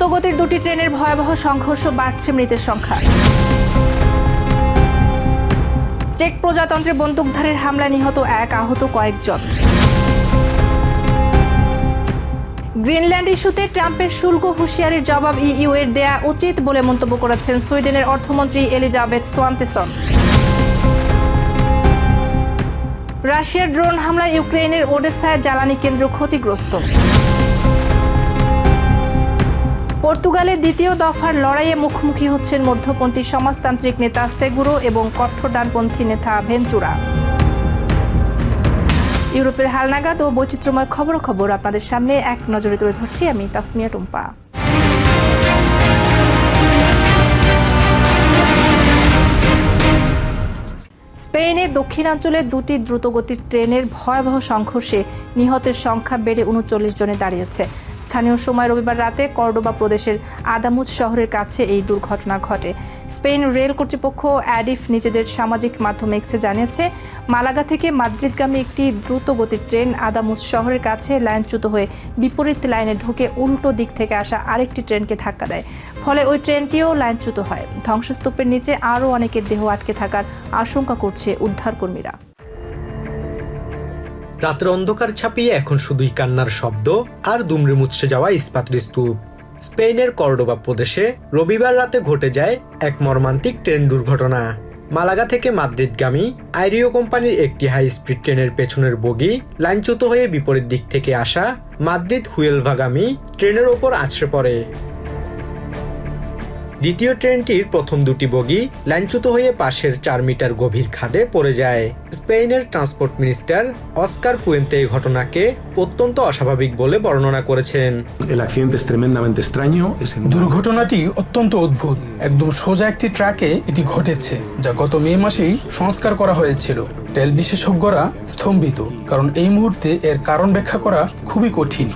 দ্রুতগতির দুটি ট্রেনের ভয়াবহ সংঘর্ষ বাড়ছে মৃতের সংখ্যা। চেক প্রজাতন্ত্রে বন্দুকধারীর হামলায় নিহত এক আহত কয়েকজন। গ্রিনল্যান্ড ইস্যুতে ট্রাম্পের শুল্ক হুঁশিয়ারির জবাব ইইউ এর দেয়া উচিত বলে মন্তব্য করেছেন সুইডেনের অর্থমন্ত্রী এলিজাবেথ সোয়ান্তেসন। রাশিয়ার ড্রোন হামলায় ইউক্রেনের ওডেসায় জ্বালানি কেন্দ্র ক্ষতিগ্রস্ত। পর্তুগালে দ্বিতীয় দফার লড়াইয়ে মুখোমুখি হচ্ছেন মধ্যপন্থী সমাজতান্ত্রিক নেতা সেগুরো এবং কঠোর ডানপন্থী নেতা ভেঞ্চুরা ইউরোপের হালনাগাদ ও বৈচিত্র্যময় খবর খবর আপনাদের সামনে এক নজরে তুলে ধরছি আমি তাসমিয়া টুম্পা। স্পেনের দক্ষিণাঞ্চলে দুটি দ্রুতগতির ট্রেনের ভয়াবহ সংঘর্ষে নিহতের সংখ্যা বেড়ে উনচল্লিশ জনে দাঁড়িয়েছে। স্থানীয় সময় রবিবার রাতে কর্ডোবা প্রদেশের আদামুজ শহরের কাছে এই দুর্ঘটনা ঘটে। স্পেন রেল কর্তৃপক্ষ অ্যাডিফ নিজেদের সামাজিক মাধ্যমে এক্সে জানিয়েছে, মালাগা থেকে মাদ্রিদগামী একটি দ্রুতগতির ট্রেন আদামুজ শহরের কাছে লাইনচ্যুত হয়ে বিপরীত লাইনে ঢুকে উল্টো দিক থেকে আসা আরেকটি ট্রেনকে ধাক্কা দেয়। ফলে ওই ট্রেনটিও লাইনচ্যুত হয়। ধ্বংসস্তূপের নিচে আরও অনেকের দেহ আটকে থাকার আশঙ্কা করছে উদ্ধারকর্মীরা। রাতের অন্ধকার ছাপিয়ে এখন শুধুই কান্নার শব্দ আর দুমড়ে মুচড়ে যাওয়া ইস্পাতের স্তূপ স্পেনের কর্ডোবা প্রদেশে রবিবার রাতে ঘটে যায় এক মর্মান্তিক ট্রেন দুর্ঘটনা। মালাগা থেকে মাদ্রিদগামী আইরিও কোম্পানির একটি হাই স্পিড ট্রেনের পেছনের বগি লাইনচ্যুত হয়ে বিপরীত দিক থেকে আসা মাদ্রিদ হুয়েলভাগামী ট্রেনের ওপর আছড়ে পড়ে। দ্বিতীয় ট্রেনটির প্রথম দুটি বগি লাইনচ্যুত হয়ে পাশের চার মিটার গভীর খাদে পড়ে যায়। স্পেনের ট্রান্সপোর্ট মিনিস্টার অস্কার পুয়েন্তে এই ঘটনাকে অত্যন্ত অস্বাভাবিক বলে বর্ণনা করেছেন। El accidente es tremendamente extraño. Es en una- দুর্ঘটনাটি অত্যন্ত অদ্ভুত। একদম সোজা একটি ট্রাকে এটি ঘটেছে যা গত মে মাসেই সংস্কার করা হয়েছিল। রেল বিশেষজ্ঞরা স্তম্ভিত কারণ এই মুহূর্তে এর কারণ ব্যাখ্যা করা খুবই কঠিন।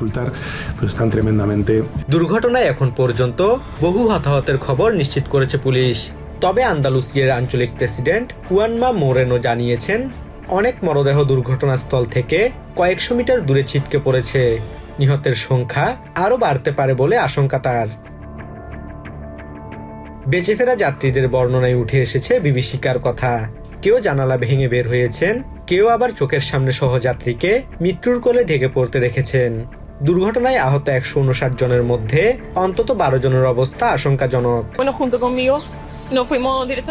দুর্ঘটনায় এখন পর্যন্ত বহু হতাহতের খবর নিশ্চিত করেছে পুলিশ। তবে আন্দালুসিয়ার আঞ্চলিক প্রেসিডেন্ট কুয়ানমা মোরেনো জানিয়েছেন অনেক মরদেহ দুর্ঘটনাস্থল থেকে কয়েকশো মিটার দূরে ছিটকে পড়েছে। নিহতের সংখ্যা আরও বাড়তে পারে বলে আশঙ্কা তার। বেঁচে ফেরা যাত্রীদের বর্ণনায় উঠে এসেছে বিভীষিকার কথা। কেউ জানালা ভেঙে বের হয়েছেন, কেউ আবার চোখের সামনে সহযাত্রীকে মৃত্যুর কোলে ঢেকে পড়তে দেখেছেন। দুর্ঘটনায় আহত একশো উনষাট জনের মধ্যে অন্তত বারো জনের অবস্থা আশঙ্কাজনক।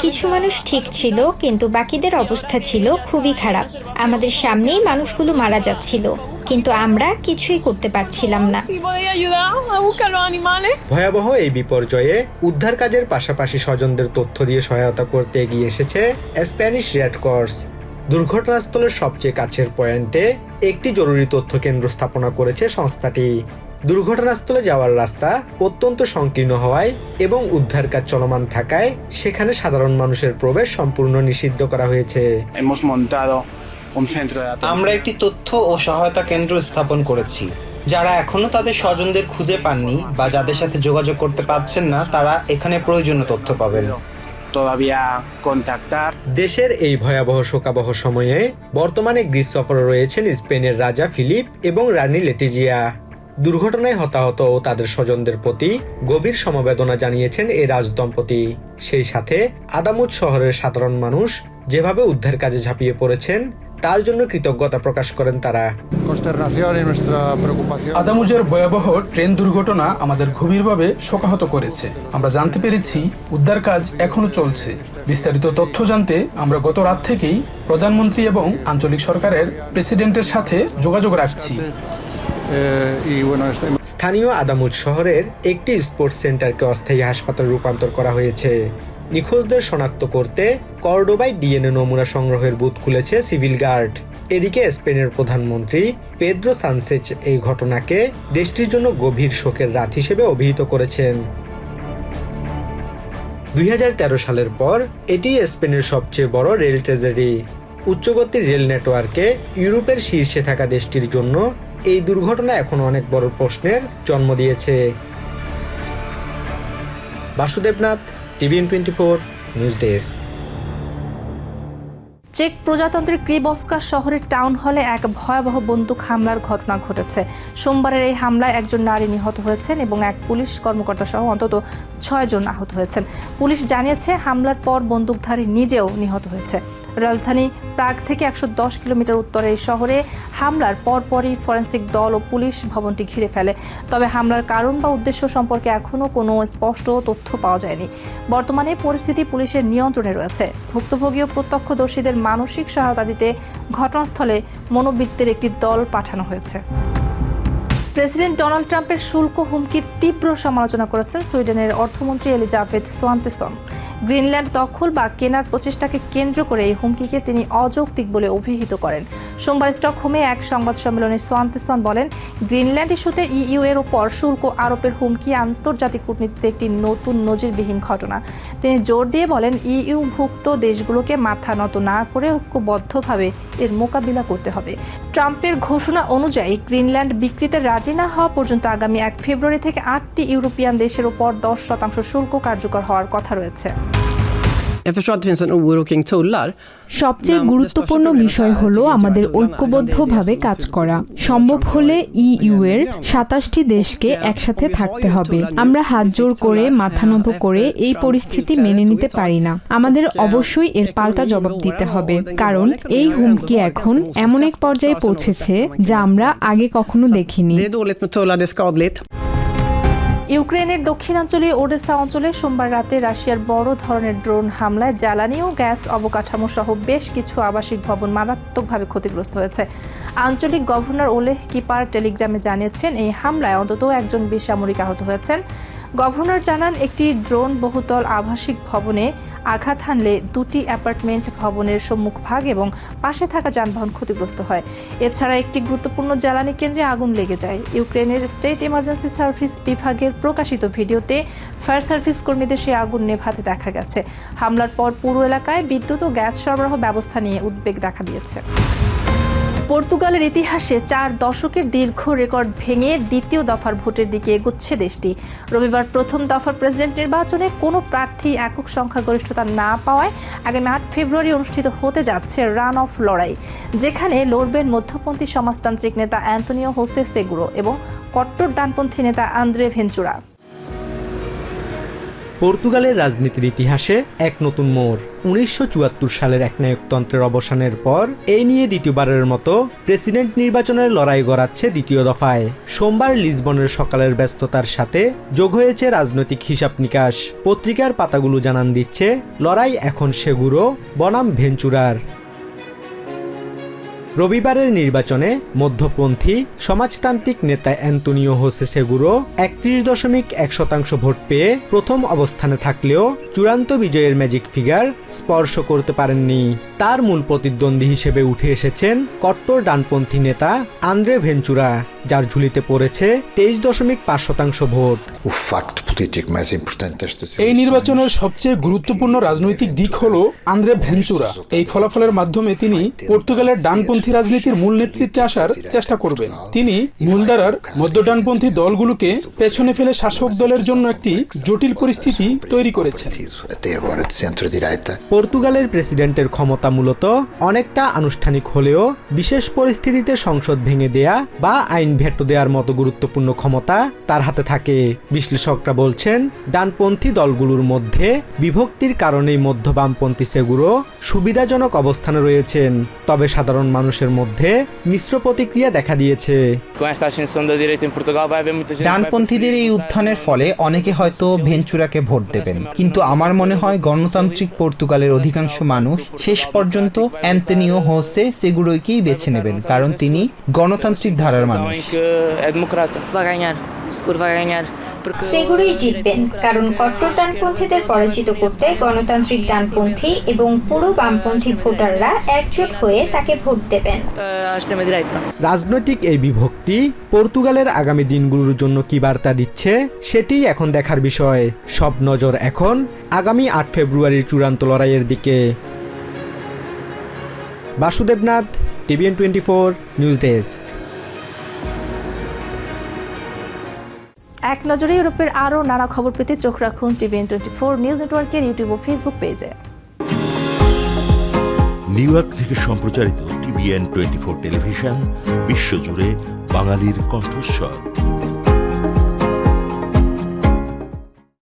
কিছু মানুষ ঠিক ছিল কিন্তু বাকিদের অবস্থা ছিল খুবই খারাপ। আমাদের সামনেই মানুষগুলো মারা যাচ্ছিল কিন্তু আমরা কিছুই করতে পারছিলাম না. ভয়াবহ এই বিপর্যয়ে উদ্ধার কাজের পাশাপাশি স্বজনদের তথ্য দিয়ে সহায়তা করতে এগিয়ে এসেছে স্প্যানিশ রেড ক্রস দুর্ঘটনাস্থলের সবচেয়ে কাছের পয়েন্টে একটি জরুরি তথ্য কেন্দ্র স্থাপনা করেছে সংস্থাটি। দুর্ঘটনাস্থলে যাওয়ার রাস্তা অত্যন্ত সংকীর্ণ হওয়ায় এবং উদ্ধার কাজ চলমান থাকায় সেখানে সাধারণ মানুষের প্রবেশ সম্পূর্ণ নিষিদ্ধ করা হয়েছে. আমরা একটি তথ্য ও সহায়তা কেন্দ্র স্থাপন করেছি যারা এখনও তাদের স্বজনদের খুঁজে পাননি বা যাদের সাথে যোগাযোগ করতে পারছেন না তারা এখানে প্রয়োজনীয় তথ্য পাবেন. দেশের এই ভয়াবহ শোকাবহ সময়ে বর্তমানে গ্রিস সফরে রয়েছেন স্পেনের রাজা ফিলিপ এবং রানী লেটিজিয়া দুর্ঘটনায় হতাহত ও তাদের স্বজনদের প্রতি গভীর সমবেদনা জানিয়েছেন এই রাজদম্পতি। সেই সাথে আদামুদ শহরের সাধারণ মানুষ যেভাবে উদ্ধার কাজে ঝাঁপিয়ে পড়েছেন, তার জন্য কৃতজ্ঞতা প্রকাশ করেন তারা. আদামুজের ভয়াবহ ট্রেন দুর্ঘটনা আমাদের গভীরভাবে শোকাহত করেছে। আমরা জানতে পেরেছি উদ্ধার কাজ এখনও চলছে। বিস্তারিত তথ্য জানতে আমরা গত রাত থেকেই প্রধানমন্ত্রী এবং আঞ্চলিক সরকারের প্রেসিডেন্টের সাথে যোগাযোগ রাখছি। স্থানীয় আদামুদ শহরের একটি স্পোর্টস সেন্টারকে অস্থায়ী হাসপাতালে রূপান্তর করা হয়েছে। নিখোঁজদের শনাক্ত করতে কর্ডোবায় ডিএনএ নমুনা সংগ্রহের বুথ খুলেছে সিভিল গার্ড। এদিকে স্পেনের প্রধানমন্ত্রী পেদ্রো সানসেচ এই ঘটনাকে দেশটির জন্য গভীর শোকের রাত হিসেবে অভিহিত করেছেন। দুই হাজার তেরো সালের পর এটি স্পেনের সবচেয়ে বড় রেল ট্রেজেডি। উচ্চগতির রেল নেটওয়ার্কে ইউরোপের শীর্ষে থাকা দেশটির জন্য এই দুর্ঘটনা এখন অনেক বড় প্রশ্নের জন্ম দিয়েছে। Basudebnath, TVN twenty four, news desk. Check প্রজাতন্ত্রের ক্রিবস্কা শহরের টাউন হলে এক ভয়াবহ বন্দুক হামলার ঘটনা ঘটেছে। সোমবারের এই হামলায় একজন নারী নিহত হয়েছেন এবং এক পুলিশ কর্মকর্তা সহ অন্তত ছয়জন আহত হয়েছেন। পুলিশ জানিয়েছে, হামলার পর বন্দুকধারী নিজেও নিহত হয়েছে। রাজধানী প্রাগ থেকে একশো দশ কিলোমিটার উত্তরে এই শহরে হামলার পরপরই ফরেন্সিক দল ও পুলিশ ভবনটি ঘিরে ফেলে। তবে হামলার কারণ বা উদ্দেশ্য সম্পর্কে এখনও কোনো স্পষ্ট তথ্য পাওয়া যায়নি। বর্তমানে পরিস্থিতি পুলিশের নিয়ন্ত্রণে রয়েছে। ভুক্তভোগী ও প্রত্যক্ষদর্শীদের মানসিক সহায়তা দিতে ঘটনাস্থলে মনোবৃত্তের একটি দল পাঠানো হয়েছে। প্রেসিডেন্ট ডোনাল্ড ট্রাম্পের শুল্ক হুমকির তীব্র সমালোচনা করেছেন সুইডেনের অর্থমন্ত্রী এলিজাবেথ সোয়ান্তেসন। গ্রিনল্যান্ড দখল বা কেনার প্রচেষ্টাকে কেন্দ্র করে এই হুমকিকে তিনি অযৌক্তিক বলে অভিহিত করেন। সোমবার স্টকহোমে এক সংবাদ সম্মেলনে সোয়ান্তেসন বলেন, গ্রিনল্যান্ড ইস্যুতে ইইউ এর ওপর শুল্ক আরোপের হুমকি আন্তর্জাতিক কূটনীতিতে একটি নতুন নজিরবিহীন ঘটনা। তিনি জোর দিয়ে বলেন ইইউ ভুক্ত দেশগুলোকে মাথা নত না করে ঐক্যবদ্ধভাবে এর মোকাবিলা করতে হবে। ট্রাম্পের ঘোষণা অনুযায়ী গ্রিনল্যান্ড বিক্রিতে রাজি না হওয়া পর্যন্ত আগামী এক ফেব্রুয়ারি থেকে আটটি ইউরোপিয়ান দেশের ওপর দশ শতাংশ শুল্ক কার্যকর হওয়ার কথা রয়েছে। Jag förstår att det finns en oro kring tullar. সবচেয়ে গুরুত্বপূর্ণ বিষয় হলো আমাদের ঐক্যবদ্ধভাবে কাজ করা। সম্ভব হলে ইইউ এর সাতাশটি দেশকে একসাথে থাকতে হবে। আমরা হাত জোর করে মাথা নত করে এই পরিস্থিতি মেনে নিতে পারি না। আমাদের অবশ্যই এর পাল্টা জবাব দিতে হবে। কারণ এই হুমকি এখন এমন এক পর্যায়ে পৌঁছেছে যা আমরা আগে কখনো দেখিনি। ইউক্রেনের দক্ষিণাঞ্চলীয় ওডেসা অঞ্চলে সোমবার রাতে রাশিয়ার বড় ধরনের ড্রোন হামলায় জ্বালানি ও গ্যাস অবকাঠামো সহ বেশ কিছু আবাসিক ভবন মারাত্মকভাবে ক্ষতিগ্রস্ত হয়েছে। আঞ্চলিক গভর্নর ওলেহ কিপার টেলিগ্রামে জানিয়েছেন, এই হামলায় অন্তত একজন বেসামরিক আহত হয়েছেন। গভর্নর জানান, একটি ড্রোন বহুতল আবাসিক ভবনে আঘাত হানলে দুটি অ্যাপার্টমেন্ট ভবনের সম্মুখভাগ এবং পাশে থাকা যানবাহন ক্ষতিগ্রস্ত হয়। এছাড়া একটি গুরুত্বপূর্ণ জ্বালানি কেন্দ্রে আগুন লেগে যায়। ইউক্রেনের স্টেট ইমার্জেন্সি সার্ভিস বিভাগের প্রকাশিত ভিডিওতে ফায়ার সার্ভিস কর্মীদের সেই আগুন নেভাতে দেখা গেছে। হামলার পর পুরো এলাকায় বিদ্যুৎ ও গ্যাস সরবরাহ ব্যবস্থা নিয়ে উদ্বেগ দেখা দিয়েছে। পর্তুগালের ইতিহাসে চার দশকের দীর্ঘ রেকর্ড ভেঙে দ্বিতীয় দফার ভোটের দিকে এগুচ্ছে দেশটি। রবিবার প্রথম দফার প্রেসিডেন্ট নির্বাচনে কোনো প্রার্থী একক সংখ্যাগরিষ্ঠতা না পাওয়ায় আগামী আট ফেব্রুয়ারি অনুষ্ঠিত হতে যাচ্ছে রান অফ লড়াই, যেখানে লড়বেন মধ্যপন্থী সমাজতান্ত্রিক নেতা অ্যান্তনিও হোসে সেগুরো এবং কট্টর ডানপন্থী নেতা আন্দ্রে ভেঞ্চুরা। পর্তুগালের রাজনীতির ইতিহাসে এক নতুন মোড়। উনিশশো চুয়াত্তর সালের এক নায়কতন্ত্রের অবসানের পর এই নিয়ে দ্বিতীয়বারের মতো প্রেসিডেন্ট নির্বাচনের লড়াই গড়াচ্ছে দ্বিতীয় দফায়। সোমবার লিসবনের সকালের ব্যস্ততার সাথে যোগ হয়েছে রাজনৈতিক হিসাব নিকাশ। পত্রিকার পাতাগুলো জানান দিচ্ছে, লড়াই এখন সেগুরো বনাম ভেঞ্চুরার। রবিবারের নির্বাচনে মধ্যপন্থী সমাজতান্ত্রিক নেতা অ্যান্তনিও হোসে সেগুরো একত্রিশ দশমিক এক শতাংশ ভোট পেয়ে প্রথম অবস্থানে থাকলেও চূড়ান্ত বিজয়ের ম্যাজিক ফিগার স্পর্শ করতে পারেননি। তার মূল প্রতিদ্বন্দ্বী হিসেবে উঠে এসেছেন কট্টর ডানপন্থী নেতা আন্দ্রে ভেঞ্চুরা যার ঝুলিতে পড়েছে তেইশ দশমিক পাঁচ শতাংশ ভোট। এই নির্বাচনের সবচেয়ে গুরুত্বপূর্ণ রাজনৈতিক দিক হল আন্দ্রে ভেঞ্চুরা। এই ফলাফলের মাধ্যমে তিনি পর্তুগালের ডানপন্থী রাজনীতির মূল নেতৃত্বে আসার চেষ্টা করবেন তিনি মূলধারার মধ্য ডানপন্থী দলগুলোকে পেছনে ফেলে শাসক দলের জন্য একটি জটিল পরিস্থিতি তৈরি করেছেন। পর্তুগালের প্রেসিডেন্টের ক্ষমতা মূলত অনেকটা আনুষ্ঠানিক হলেও বিশেষ পরিস্থিতিতে সংসদ ভেঙে দেয়া বা আইন ভেটো দেওয়ার মতো গুরুত্বপূর্ণ ক্ষমতা তার হাতে থাকে। বিশ্লেষকরা বলছেন, ডানপন্থী দলগুলোর মধ্যে বিভক্তির কারণেই মধ্য বামপন্থী সেগুলো সুবিধাজনক অবস্থানে রয়েছেন। তবে সাধারণ মানুষের মধ্যে মিশ্র প্রতিক্রিয়া দেখা দিয়েছে। ডানপন্থীদের এই উত্থানের ফলে অনেকে হয়তো ভেঞ্চুরাকে ভোট দেবেন। কিন্তু আমার মনে হয় গণতান্ত্রিক পর্তুগালের অধিকাংশ মানুষ শেষ পর্যন্ত অ্যান্তনিও হোসে সেগুরোইকেই বেছে নেবেন কারণ তিনি গণতান্ত্রিক ধারার মানুষ। সেগুলোই জিতবেন কারণ কট্টর ডানপন্থীদের পরাজিত করতে গণতান্ত্রিক ডানপন্থী এবং পুরো বামপন্থী ভোটাররা একজোট হয়ে তাকে ভোট দেবেন। রাজনৈতিক এই বিভক্তি পর্তুগালের আগামী দিনগুলোর জন্য কি বার্তা দিচ্ছে সেটিই এখন দেখার বিষয়। সব নজর এখন আগামী আট ফেব্রুয়ারির চূড়ান্ত লড়াইয়ের দিকে। Basudebnath TVN twenty four news desk. এক নজরে ইউরোপের আরও নানা খবর পেতে চোখ রাখুন টিভিএন টোয়েন্টি ফোর নিউজ নেটওয়ার্কের ইউটিউব ও ফেসবুক পেজে। নিউ ইয়র্ক থেকে সম্প্রচারিত টিভিএন টোয়েন্টি ফোর টেলিভিশন বিশ্বজুড়ে বাঙালির কণ্ঠস্বর।